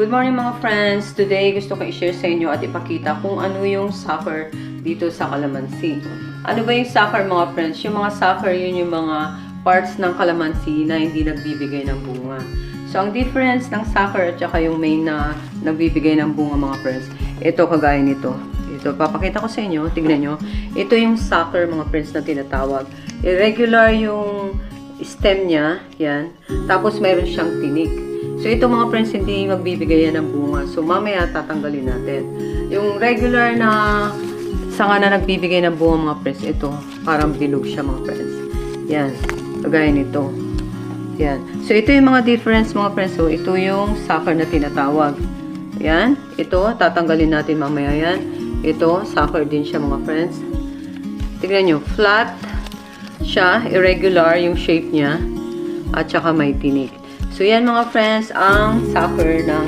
Good morning mga friends! Today gusto ko i-share sa inyo at ipakita kung ano yung sucker dito sa kalamansi. Ano ba yung sucker mga friends? Yung mga sucker yun yung mga parts ng kalamansi na hindi nagbibigay ng bunga. So ang difference ng sucker at saka yung main na nagbibigay ng bunga mga friends, ito kagaya nito. Ito, papakita ko sa inyo, tignan nyo. Ito yung sucker mga friends na tinatawag. Irregular yung stem niya, yan. Tapos mayroon siyang tinik. So ito mga friends, hindi magbibigay yan ng bunga. So mamaya tatanggalin natin. Yung regular na sanga na nagbibigay ng bunga mga friends, ito, parang bilog siya mga friends. Yan, kagaya nito. Yan. So ito yung mga difference mga friends. So ito yung sucker na tinatawag. Yan, ito, tatanggalin natin mamaya yan. Ito, sucker din siya mga friends. Tignan nyo, flat siya, irregular yung shape niya, at saka may tinik. So yan mga friends, ang sucker ng